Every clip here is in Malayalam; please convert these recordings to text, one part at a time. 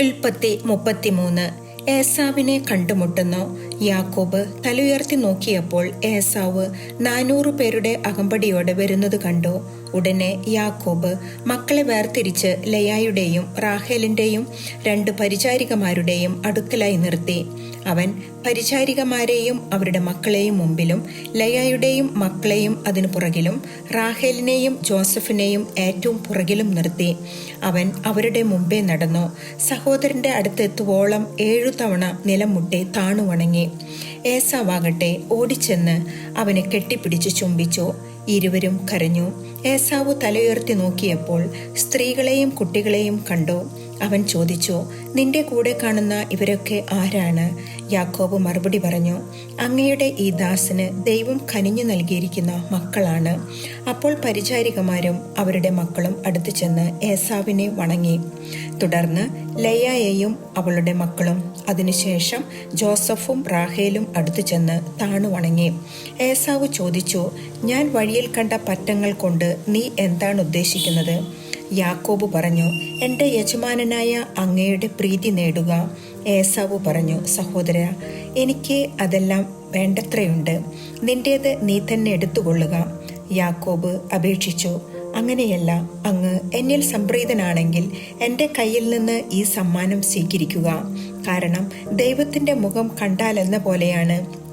ഉൽപ്പത്തി മുപ്പത്തിമൂന്ന്. ഏസാവിനെ കണ്ടുമുട്ടുന്നു. യാക്കോബ് തലയുയർത്തി നോക്കിയപ്പോൾ ഏസാവ് നാനൂറ് പേരുടെ അകമ്പടിയോടെ വരുന്നത് കണ്ടു. ഉടനെ യാക്കോബ് മക്കളെ വേർതിരിച്ച് ലയായുടെയും റാഹേലിന്റെയും രണ്ട് പരിചാരികമാരുടെയും അടുക്കലായി നിർത്തി. അവൻ പരിചാരികമാരെയും അവരുടെ മക്കളെയും മുമ്പിലും ലയായുടെയും മക്കളെയും അതിനു പുറകിലും റാഹേലിനെയും ജോസഫിനെയും ഏറ്റവും പുറകിലും നിർത്തി. അവൻ അവരുടെ മുമ്പേ നടന്നു. സഹോദരന്റെ അടുത്തെത്തുവോളം ഏഴു തവണ നിലമുട്ടെ താണു വണങ്ങി ഏസാവാകട്ടെ ഓടിച്ചെന്ന് അവനെ കെട്ടിപ്പിടിച്ച് ചുംബിച്ചു. ഇരുവരും കരഞ്ഞു. ഏസാവു തലയുയർത്തി നോക്കിയപ്പോൾ സ്ത്രീകളെയും കുട്ടികളെയും കണ്ടു. അവൻ ചോദിച്ചു നിന്റെ കൂടെ കാണുന്ന ഇവരൊക്കെ ആരാണ്? യാക്കോബ് മറുപടി പറഞ്ഞു അങ്ങയുടെ ഈ ദാസന് ദൈവം കനിഞ്ഞു നൽകിയിരിക്കുന്ന മക്കളാണ്. അപ്പോൾ പരിചാരികമാരും അവരുടെ മക്കളും അടുത്തു ചെന്ന് ഏസാവിനെ വണങ്ങി. തുടർന്ന് ലയായെയും അവളുടെ മക്കളും അതിനുശേഷം ജോസഫും റാഹേലും അടുത്തു ചെന്ന് താണു വണങ്ങി. ഏസാവ് ചോദിച്ചു ഞാൻ വഴിയിൽ കണ്ട പറ്റങ്ങൾ കൊണ്ട് നീ എന്താണ് ഉദ്ദേശിക്കുന്നത്? യാക്കോബ് പറഞ്ഞു എന്റെ യജമാനനായ അങ്ങയുടെ പ്രീതി നേടുക. ഏസാവ് പറഞ്ഞു സഹോദര എനിക്ക് അതെല്ലാം വേണ്ടത്രയുണ്ട്. നിന്റേത് നീ തന്നെ എടുത്തുകൊള്ളുക. യാക്കോബ് അപേക്ഷിച്ചു അങ്ങനെയല്ല അങ്ങ് എന്നിൽ സംപ്രീതനാണെങ്കിൽ എന്റെ കയ്യിൽ നിന്ന് ഈ സമ്മാനം സ്വീകരിക്കുക. കാരണം ദൈവത്തിന്റെ മുഖം കണ്ടാലെന്ന പോലെയാണ്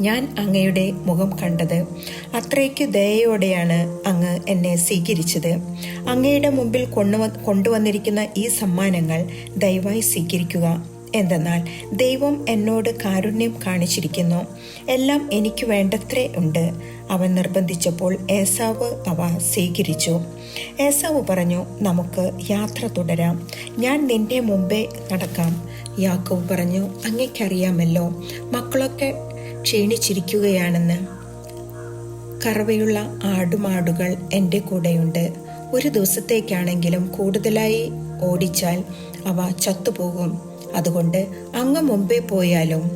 ഞാൻ അങ്ങയുടെ മുഖം കണ്ടത്. അത്രയ്ക്ക് ദയയോടെയാണ് അങ്ങ് എന്നെ സ്വീകരിച്ചത്. അങ്ങയുടെ മുമ്പിൽ കൊണ്ടുവ കൊണ്ടുവന്നിരിക്കുന്ന ഈ സമ്മാനങ്ങൾ ദയവായി സ്വീകരിക്കുക. എന്തെന്നാൽ ദൈവം എന്നോട് കാരുണ്യം കാണിച്ചിരിക്കുന്നു. എല്ലാം എനിക്ക് വേണ്ടത്രേ ഉണ്ട്. അവൻ നിർബന്ധിച്ചപ്പോൾ ഏസാവ് അവ സ്വീകരിച്ചു. ഏസാവ് പറഞ്ഞു നമുക്ക് യാത്ര തുടരാം. ഞാൻ നിന്റെ മുമ്പേ നടക്കാം. യാക്കോവ് പറഞ്ഞു അങ്ങേക്കറിയാമല്ലോ മക്കളൊക്കെ ക്ഷീണിച്ചിരിക്കുകയാണെന്ന്. കറവയുള്ള ആടുമാടുകൾ എന്റെ കൂടെയുണ്ട്. ഒരു ദിവസത്തേക്കാണെങ്കിലും കൂടുതലായി ഓടിച്ചാൽ അവ ചത്തുപോകും. അതുകൊണ്ട് അങ്ങ് മുമ്പേ പോയാലും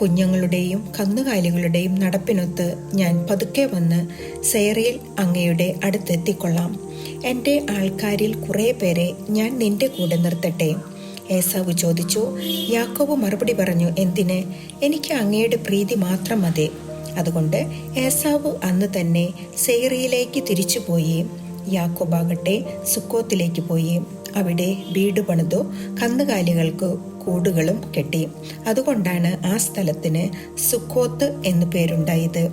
കുഞ്ഞുങ്ങളുടെയും കന്നുകാലികളുടെയും നടപ്പിനൊത്ത് ഞാൻ പതുക്കെ വന്ന് സേറയിൽ അങ്ങയുടെ അടുത്തെത്തിക്കൊള്ളാം. എന്റെ ആൾക്കാരിൽ കുറേ പേരെ ഞാൻ നിന്റെ കൂടെ നിർത്തട്ടെ? ഏസാവ് ചോദിച്ചു. യാക്കോബ് മറുപടി പറഞ്ഞു എന്തിന്? എനിക്ക് അങ്ങയുടെ പ്രീതി മാത്രം മതി. അതുകൊണ്ട് ഏസാവ് അന്ന് തന്നെ തിരിച്ചു തിരിച്ചുപോയി യാക്കോബാകട്ടെ സുക്കോത്തിലേക്ക് പോയി. അവിടെ വീട് പണിതു. കന്നുകാലികൾക്ക് കൂടുകളും കെട്ടി. അതുകൊണ്ടാണ് ആ സ്ഥലത്തിന് സുക്കോത്ത് എന്നു പേരുണ്ടായത്.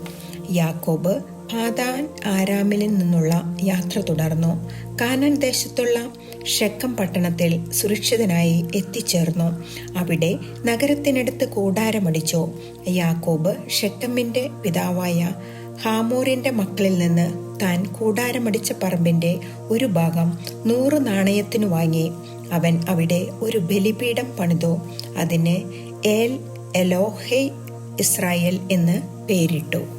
യാക്കോബ് പാതാൻ ആരാമിൽ നിന്നുള്ള യാത്ര തുടർന്നു. കാനൻ ദേശത്തുള്ള ഷെക്കം പട്ടണത്തിൽ സുരക്ഷിതനായി എത്തിച്ചേർന്നു. അവിടെ നഗരത്തിനടുത്ത് കൂടാരമടിച്ചു. യാക്കോബ് ഷെക്കമ്മിന്റെ പിതാവായ ഹാമോറിന്റെ മക്കളിൽ നിന്ന് താൻ കൂടാരമടിച്ച പറമ്പിന്റെ ഒരു ഭാഗം നൂറ് നാണയത്തിനു വാങ്ങി. അവൻ അവിടെ ഒരു ബലിപീഠം പണിതു. അതിന് ഏൽ എലോഹെ ഇസ്രായേൽ എന്ന് പേരിട്ടു.